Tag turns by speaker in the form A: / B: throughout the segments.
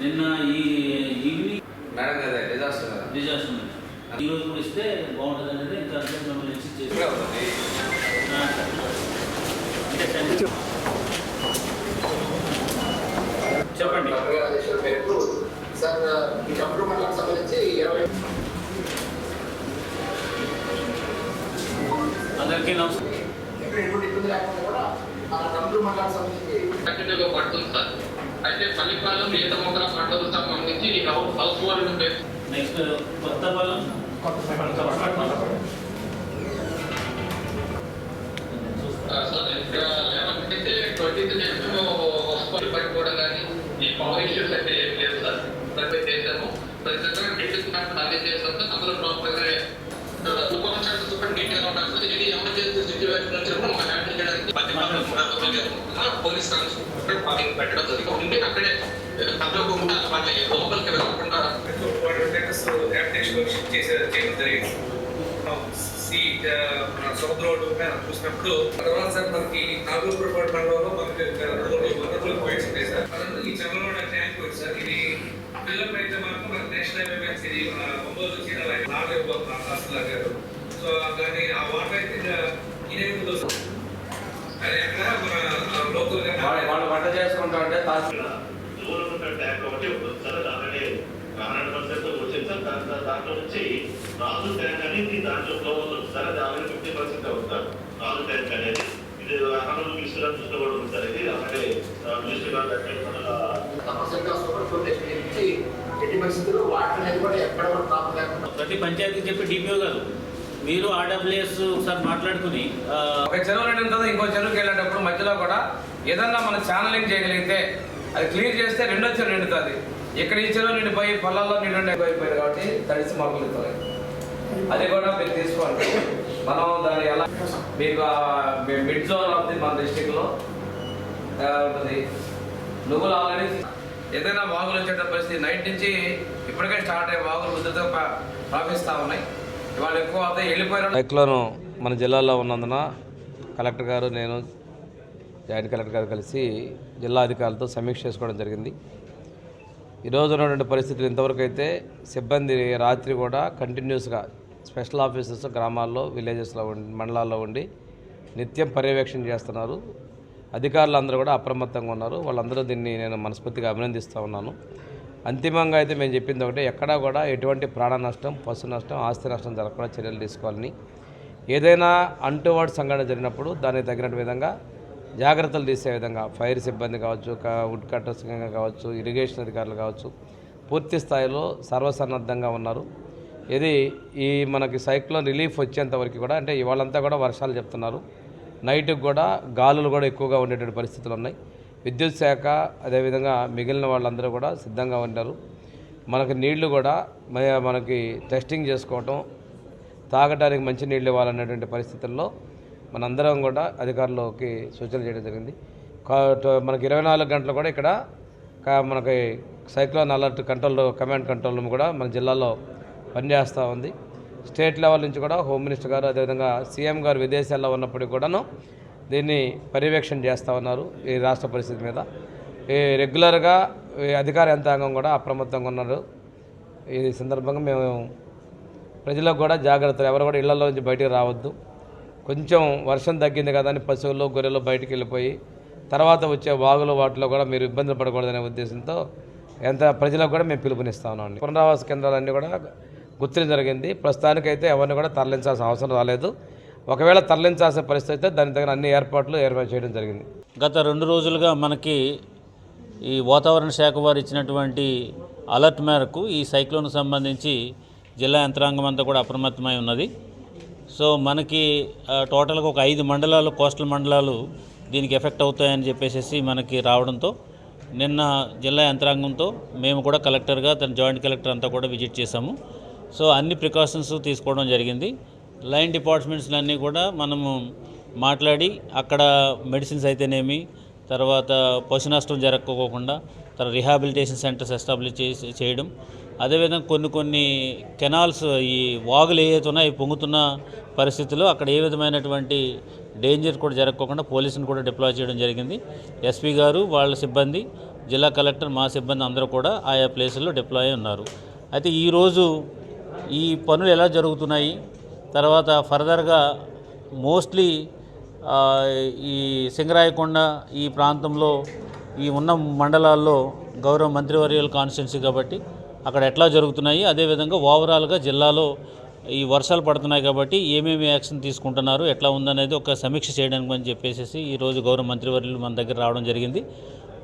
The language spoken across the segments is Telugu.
A: నిన్న ఈ ఈవినింగ్
B: మేడం కదా డిజాస్టర్ కదా?
A: డిజాస్టర్ ఉంది. ఈ రోజు కూడా ఇస్తే బాగుంటుంది అనేది ఇంకా అర్థం మిమ్మల్ని ఇచ్చి చేసి చెప్పండి.
C: సార్ ఈ కంప్యూటర్ సంబంధించి ఇరవై
A: అందరికీ నమస్కారం.
C: ఎక్కడ ఎటువంటి ఇబ్బంది లేకుండా కూడా మన కంప్యూటర్ సంబంధించి
D: పడుతుంది సార్. అయితే పల్లిపాలెం ఈత మొక్కల పంటకు సంబంధించి ఈ హౌస్ హౌస్ హోల్డ్
A: నెక్స్ట్ కొత్త బలం.
D: సార్ ఇక్కడ లెవెన్ అయితే ట్వంటీ వస్తుంది పడిపోవడం కానీ ఈ పవర్ ఇష్యూస్ అయితే ఏం లేదు సార్. సర్వే చేశాము ప్రతి చేశాం సార్ అందులో ప్రాపర్గా ఉపకరించాలి సూపర్ నీట్గా ఉండాలి సార్ ఇది ఎమర్జెన్సీ సిచ్యువేషన్ వచ్చినప్పుడు మనం హ్యాండిల్ చేయడానికి పల్లిపాలెం కూడా పోలీస్ కానిస్టేబుల్ పెట్టడం జరిగింది ఉంటే అక్కడే తప్పకుండా వాళ్ళ లోపలికి వెళ్ళకుండా
E: చేయడం జరిగింది మన సముద్ర రోడ్డు చూసినప్పుడు తర్వాత సార్ మనకి నాగూర్పూర్ మండలంలో మనకి వనరులు పాయింట్స్ ఉంటాయి సార్ ఈ చంద్రబాబు ట్యాంక్ సార్ ఇది పిల్లలు అయితే మనకు మన నేషనల్ హైవే మీద ఇది ఒంగోలు నాలుగు అసలు గారు సో కానీ ఆ వాటర్ అయితే ఇదే అది మన లోకల్
B: వాళ్ళు వాళ్ళు వంట చేసుకుంటా ఉంటే తాసి
F: దూరం ఉన్న ట్యాంక్ ఒకటి ఉంటుంది సార్ అలాగే హండ్రెడ్ పర్సెంట్ వచ్చింది సార్ దాంట్లో నుంచి ట్యాంక్ అనేది దాంట్లో ఫ్లో అవుతుంది సార్ అది already fifty percent sir Raju tank అనేది ఇది సార్ ఇది అలాగే
A: ప్రతి పంచాయతీకి చెప్పి డిపిఓ గారు మీరు ఆర్డబ్ల్యూఎస్ ఒకసారి మాట్లాడుకుని
B: ఒక చెరువు ఇంకో చెరువుకి వెళ్ళేటప్పుడు మధ్యలో కూడా ఏదన్నా మనం ఛానలింగ్ చేయగలిగితే అది క్లియర్ చేస్తే రెండో చెరువు నిండుతుంది. ఇక్కడ ఈ చెరువు నిండిపోయి పొలాల్లో నిండి అయిపోయింది కాబట్టి తడిసి ఇస్తాయి అది కూడా మీరు తీసుకోండి. మనం దాన్ని ఎలా మీకు మిడ్ జోన్ ఉంది మన డిస్టిక్లో ఉంటుంది. నువ్వులు ఆల్రెడీ ఏదైనా వాగులు వచ్చేట పరిస్థితి నైట్ నుంచి ఇప్పటికే స్టార్ట్ అయ్యే వాగులు ముద్రతో ప్రవహిస్తూ ఉన్నాయి. ఇవాళ ఎక్కువ అవుతాయి వెళ్ళిపోయారు. సైక్లోన్ మన జిల్లాలో ఉన్నందున కలెక్టర్ గారు నేను జాయింట్ కలెక్టర్ గారు కలిసి జిల్లా అధికారులతో సమీక్ష చేసుకోవడం జరిగింది. ఈరోజు ఉన్నటువంటి పరిస్థితులు ఇంతవరకు అయితే సిబ్బంది రాత్రి కూడా కంటిన్యూస్గా స్పెషల్ ఆఫీసర్స్ గ్రామాల్లో విలేజెస్లో ఉండి మండలాల్లో ఉండి నిత్యం పర్యవేక్షణ చేస్తున్నారు. అధికారులు అందరూ కూడా అప్రమత్తంగా ఉన్నారు. వాళ్ళందరూ దీన్ని నేను మనస్ఫూర్తిగా అభినందిస్తూ ఉన్నాను. అంతిమంగా అయితే మేము చెప్పింది ఒకటే ఎక్కడా కూడా ఎటువంటి ప్రాణ నష్టం పశు నష్టం ఆస్తి నష్టం జరగకుండా చర్యలు తీసుకోవాలని. ఏదైనా అంటువాడు సంఘటన జరిగినప్పుడు దానికి తగినట్టు విధంగా జాగ్రత్తలు తీసే విధంగా ఫైర్ సిబ్బంది కావచ్చు వుడ్ కట్టర్స్ కావచ్చు ఇరిగేషన్ అధికారులు కావచ్చు పూర్తి స్థాయిలో సర్వసన్నద్ధంగా ఉన్నారు. ఇది ఈ మనకి సైక్లోన్ రిలీఫ్ వచ్చేంత వరకు కూడా అంటే ఇవాళంతా కూడా వర్షాలు చెప్తున్నారు. నైట్కి కూడా గాలులు కూడా ఎక్కువగా ఉండేటువంటి పరిస్థితులు ఉన్నాయి. విద్యుత్ శాఖ అదేవిధంగా మిగిలిన వాళ్ళందరూ కూడా సిద్ధంగా ఉన్నారు. మనకి నీళ్ళు కూడా మ- మనకి టెస్టింగ్ చేసుకోవటం తాగడానికి మంచి నీళ్ళు ఇవ్వాలనేటువంటి పరిస్థితుల్లో మనందరం కూడా అధికారులకి సూచన చేయడం జరిగింది. కా- మనకి ఇరవై నాలుగు గంటలు కూడా ఇక్కడ మనకి cyclone alert control command control room కూడా మన జిల్లాలో పనిచేస్తూ ఉంది. స్టేట్ లెవెల్ నుంచి కూడా హోమ్ మినిస్టర్ గారు అదేవిధంగా సీఎం గారు విదేశాల్లో ఉన్నప్పటికీ కూడాను దీన్ని పర్యవేక్షణ చేస్తూ ఉన్నారు ఈ రాష్ట్ర పరిస్థితి మీద. ఈ రెగ్యులర్గా ఈ అధికార యంత్రాంగం కూడా అప్రమత్తంగా ఉన్నారు. ఈ సందర్భంగా మేము ప్రజలకు కూడా జాగ్రత్తలు ఎవరు కూడా ఇళ్ళలో నుంచి బయటికి రావద్దు. కొంచెం వర్షం తగ్గింది కదా అని పశువులు గొర్రెలు బయటికి వెళ్ళిపోయి తర్వాత వచ్చే వాగులు వాటిలో కూడా మీరు ఇబ్బందులు పడకూడదనే ఉద్దేశంతో ఎంత ప్రజలకు కూడా మేము పిలుపునిస్తా ఉన్నాం పునరావాస కేంద్రాలన్నీ కూడా గుర్తించడం జరిగింది. ప్రస్తుతానికైతే ఎవరిని కూడా తరలించాల్సిన అవసరం రాలేదు. ఒకవేళ తరలించాల్సిన పరిస్థితి అయితే దానికి తగిన అన్ని ఏర్పాట్లు ఏర్పాటు చేయడం జరిగింది.
A: గత రెండు రోజులుగా మనకి ఈ వాతావరణ శాఖ వారు ఇచ్చినటువంటి అలర్ట్ మేరకు ఈ సైక్లోన్కి సంబంధించి జిల్లా యంత్రాంగం అంతా కూడా అప్రమత్తమై ఉన్నది. సో మనకి టోటల్గా ఒక ఐదు మండలాలు కోస్టల్ మండలాలు దీనికి ఎఫెక్ట్ అవుతాయని చెప్పేసి మనకి రావడంతో నిన్న జిల్లా యంత్రాంగంతో మేము కూడా కలెక్టర్గా తన జాయింట్ కలెక్టర్ అంతా కూడా విజిట్ చేశాము. సో అన్ని ప్రికాషన్స్ తీసుకోవడం జరిగింది. లైన్ డిపార్ట్మెంట్స్లు అన్నీ కూడా మనము మాట్లాడి అక్కడ మెడిసిన్స్ అయితేనేమి తర్వాత పశు నష్టం జరగకోకుండా తర్వాత రిహాబిలిటేషన్ సెంటర్స్ ఎస్టాబ్లిష్ చేసి చేయడం అదేవిధంగా కొన్ని కొన్ని కెనాల్స్ ఈ వాగులు ఏవైతే అవి పొంగుతున్న పరిస్థితుల్లో అక్కడ ఏ విధమైనటువంటి డేంజర్ కూడా జరగకోకుండా పోలీసుని కూడా డిప్లాయ్ చేయడం జరిగింది. ఎస్పీ గారు వాళ్ళ సిబ్బంది జిల్లా కలెక్టర్ మా సిబ్బంది అందరూ కూడా ఆయా ప్లేసుల్లో డిప్లాయ్ అయి ఉన్నారు. అయితే ఈరోజు ఈ పనులు ఎలా జరుగుతున్నాయి? తర్వాత ఫర్దర్గా మోస్ట్లీ ఈ సింగరాయకొండ ఈ ప్రాంతంలో ఈ ఉన్న మండలాల్లో గౌరవ మంత్రివర్యుల కాన్స్టిట్యున్సీ కాబట్టి అక్కడ ఎట్లా జరుగుతున్నాయి? అదేవిధంగా ఓవరాల్గా జిల్లాలో ఈ వర్షాలు పడుతున్నాయి కాబట్టి ఏమేమి యాక్షన్ తీసుకుంటున్నారు? ఎట్లా ఉందనేది ఒక సమీక్ష చేయడానికి అని చెప్పేసి ఈరోజు గౌరవ మంత్రివర్యులు మన దగ్గర రావడం జరిగింది.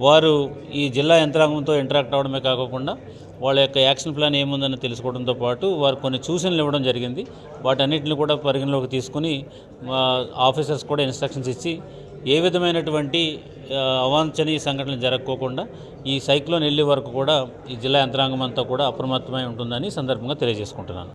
A: వారు ఈ జిల్లా యంత్రాంగంతో ఇంటరాక్ట్ అవడమే కాకుండా వాళ్ళ యొక్క యాక్షన్ ప్లాన్ ఏముందని తెలుసుకోవడంతో పాటు వారు కొన్ని సూచనలు ఇవ్వడం జరిగింది. వాటన్నిటిని కూడా పరిగణలోకి తీసుకుని ఆఫీసర్స్ కూడా ఇన్స్ట్రక్షన్స్ ఇచ్చి ఏ విధమైనటువంటి అవాంఛనీయ సంఘటనలు జరగకోకుండా ఈ సైక్లోన్ వెళ్ళే వరకు కూడా ఈ జిల్లా యంత్రాంగం అంతా కూడా అప్రమత్తమై ఉంటుందని సందర్భంగా తెలియజేసుకుంటున్నాను.